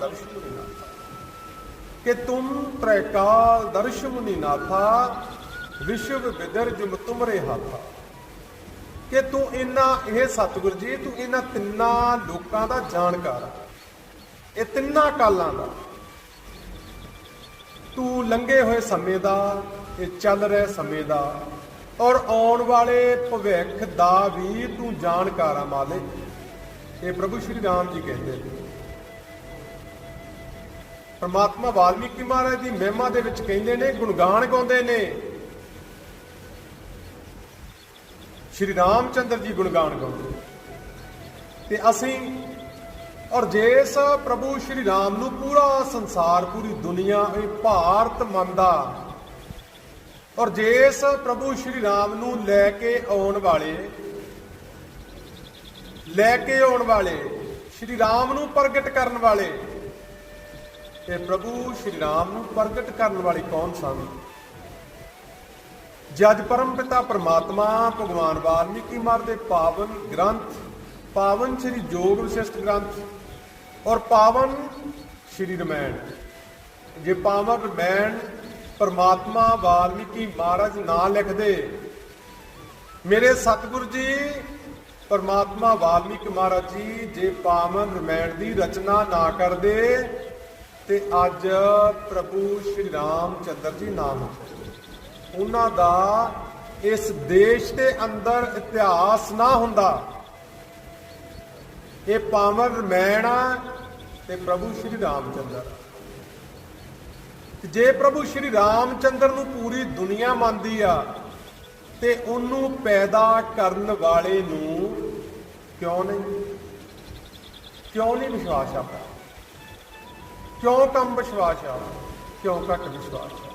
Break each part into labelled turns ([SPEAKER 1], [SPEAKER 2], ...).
[SPEAKER 1] ਦਰਸ਼ ਮੁਨੀ ਨਾਥਾ ਕਿ ਤੁਮ ਤ੍ਰੈਕਾਲ ਦਰਸ਼ ਵਿਸ਼ਵ ਵਿਦਰ ਤੁਮਰੇ ਹਾਥਾ। ਕਿ ਤੂੰ ਇਹਨਾਂ ਇਹ ਸਤਿਗੁਰ ਜੀ, ਤੂੰ ਇਹਨਾਂ ਤਿੰਨਾਂ ਲੋਕਾਂ ਦਾ ਜਾਣਕਾਰ ਆ। ਇਹ ਤਿੰਨਾਂ ਕਾਲਾਂ ਦਾ। ਤੂੰ ਲੰਘੇ ਹੋਏ ਸਮੇਂ ਦਾ, ਇਹ ਚੱਲ ਰਹੇ ਸਮੇਂ ਦਾ। ਔਰ ਆਉਣ ਵਾਲੇ ਭਵਿੱਖ ਦਾ ਵੀ ਤੂੰ ਜਾਣਕਾਰ ਆ ਮਾਲਿਕ। ਇਹ ਪ੍ਰਭੂ ਸ਼੍ਰੀ ਰਾਮ ਜੀ ਕਹਿੰਦੇ ਨੇ। ਪਰਮਾਤਮਾ ਵਾਲਮੀਕੀ ਮਹਾਰਾਜ ਦੀ ਮਹਿਮਾ ਦੇ ਵਿੱਚ ਕਹਿੰਦੇ ਨੇ, ਗੁਣਗਾਨ ਗਾਉਂਦੇ ਨੇ। ਸ਼੍ਰੀ ਰਾਮਚੰਦਰ ਜੀ ਗੁਣਗਾਨ ਗਾਉਂਦੇ ਤੇ ਅਸੀਂ, ਔਰ ਜੇਸ ਪ੍ਰਭੂ ਸ਼੍ਰੀ ਰਾਮ ਨੂੰ ਪੂਰਾ ਸੰਸਾਰ, ਪੂਰੀ ਦੁਨੀਆ, ਇਹ ਭਾਰਤ ਮੰਨਦਾ, ਔਰ ਜੇਸ ਪ੍ਰਭੂ ਸ਼੍ਰੀ ਰਾਮ ਨੂੰ ਲੈ ਕੇ ਆਉਣ ਵਾਲੇ, ਲੈ ਕੇ ਆਉਣ ਵਾਲੇ, ਸ਼੍ਰੀ ਰਾਮ ਨੂੰ ਪ੍ਰਗਟ ਕਰਨ ਵਾਲੇ ਇਹ ਪ੍ਰਭੂ ਸ਼੍ਰੀ ਰਾਮ ਨੂੰ ਪ੍ਰਗਟ ਕਰਨ ਵਾਲੇ ਕੌਣ ਸਨ ਜਦ ਪਰਮ ਪਿਤਾ ਪਰਮਾਤਮਾ ਭਗਵਾਨ ਵਾਲਮੀਕੀ ਮਹਾਰਾਜ ਦੇ ਪਾਵਨ ਗ੍ਰੰਥ, ਪਾਵਨ ਸ੍ਰੀ ਜੋਗ ਵਿਸ਼ਿਸ਼ਟ ਗ੍ਰੰਥ ਔਰ ਪਾਵਨ ਸ੍ਰੀ ਰਮਾਇਣ। ਜੇ ਪਾਵਨ ਰਮਾਇਣ ਪਰਮਾਤਮਾ ਵਾਲਮੀਕੀ ਮਹਾਰਾਜ ਨਾ ਲਿਖਦੇ, ਮੇਰੇ ਸਤਿਗੁਰ ਜੀ, ਪਰਮਾਤਮਾ ਵਾਲਮੀਕੀ ਮਹਾਰਾਜ ਜੀ, ਜੇ ਪਾਵਨ ਰਮਾਇਣ ਦੀ ਰਚਨਾ ਨਾ ਕਰਦੇ ਤੇ ਅੱਜ ਪ੍ਰਭੂ ਸ਼੍ਰੀ ਰਾਮ ਚੰਦਰ ਜੀ ਨਾਮ ਉਹਨਾਂ ਦਾ ਇਸ ਦੇਸ਼ ਦੇ ਅੰਦਰ ਇਤਿਹਾਸ ਨਾ ਹੁੰਦਾ। ਇਹ ਪਾਵਨ ਰਮੈਣ ਆ ਤੇ ਪ੍ਰਭੂ ਸ਼੍ਰੀ ਰਾਮ ਚੰਦਰ ਜੇ ਪ੍ਰਭੂ ਸ਼੍ਰੀ ਰਾਮ ਚੰਦਰ ਨੂੰ ਪੂਰੀ ਦੁਨੀਆ ਮੰਨਦੀ ਆ, ਤੇ ਉਹਨੂੰ ਪੈਦਾ ਕਰਨ ਵਾਲੇ ਨੂੰ ਕਿਉਂ ਨਹੀਂ? ਕਿਉਂ ਨਹੀਂ ਵਿਸ਼ਵਾਸ ਆਪਣਾ? ਕਿਉਂ ਕਮ ਵਿਸ਼ਵਾਸ ਆ? ਕਿਉਂ ਘੱਟ ਵਿਸ਼ਵਾਸ ਆ?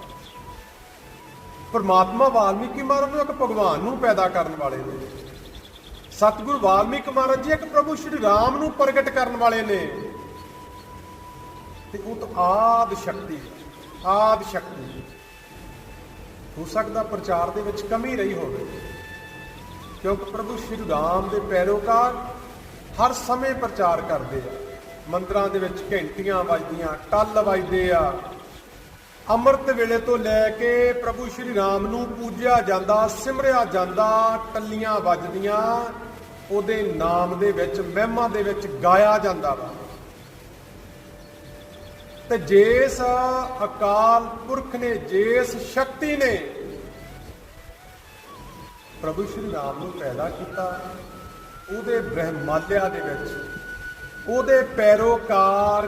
[SPEAKER 1] ਪਰਮਾਤਮਾ ਵਾਲਮੀਕੀ ਮਹਾਰਾਜ ਨੂੰ ਇੱਕ ਭਗਵਾਨ ਨੂੰ ਪੈਦਾ ਕਰਨ ਵਾਲੇ ਨੇ। ਸਤਿਗੁਰੂ ਵਾਲਮੀਕ ਮਹਾਰਾਜ ਜੀ ਇੱਕ ਪ੍ਰਭੂ ਸ਼੍ਰੀ ਰਾਮ ਨੂੰ ਪ੍ਰਗਟ ਕਰਨ ਵਾਲੇ ਨੇ। ਤੇ ਉਹ ਤਾਂ ਆਦ ਸ਼ਕਤੀ ਆਦ ਸ਼ਕਤੀ। ਹੋ ਸਕਦਾ ਪ੍ਰਚਾਰ ਦੇ ਵਿੱਚ ਕਮੀ ਰਹੀ ਹੋਵੇ। ਕਿਉਂਕਿ ਪ੍ਰਭੂ ਸ਼੍ਰੀ ਰਾਮ ਦੇ ਪੈਰੋਕਾਰ ਹਰ ਸਮੇਂ ਪ੍ਰਚਾਰ ਕਰਦੇ ਆ। ਮੰਦਰਾਂ ਦੇ ਵਿੱਚ ਘੰਟੀਆਂ ਵੱਜਦੀਆਂ, ਟੱਲ ਵੱਜਦੇ ਆ। ਅੰਮ੍ਰਿਤ ਵੇਲੇ ਤੋਂ ਲੈ ਕੇ ਪ੍ਰਭੂ ਸ਼੍ਰੀ ਰਾਮ ਨੂੰ ਪੂਜਿਆ ਜਾਂਦਾ, ਸਿਮਰਿਆ ਜਾਂਦਾ, ਟੱਲੀਆਂ ਵੱਜਦੀਆਂ। ਉਹਦੇ ਨਾਮ ਦੇ ਵਿੱਚ, ਮਹਿਮਾ ਦੇ ਵਿੱਚ ਗਾਇਆ ਜਾਂਦਾ ਵਾ। ਤੇ ਜਿਸ ਅਕਾਲ ਪੁਰਖ ਨੇ, ਜਿਸ ਸ਼ਕਤੀ ਨੇ, ਪ੍ਰਭੂ ਸ਼੍ਰੀ ਰਾਮ ਨੂੰ ਪੈਦਾ ਕੀਤਾ। ਉਹਦੇ ਬ੍ਰਹਮਾਲਿਆ ਦੇ ਵਿੱਚ ਉਹਦੇ ਪੈਰੋਕਾਰ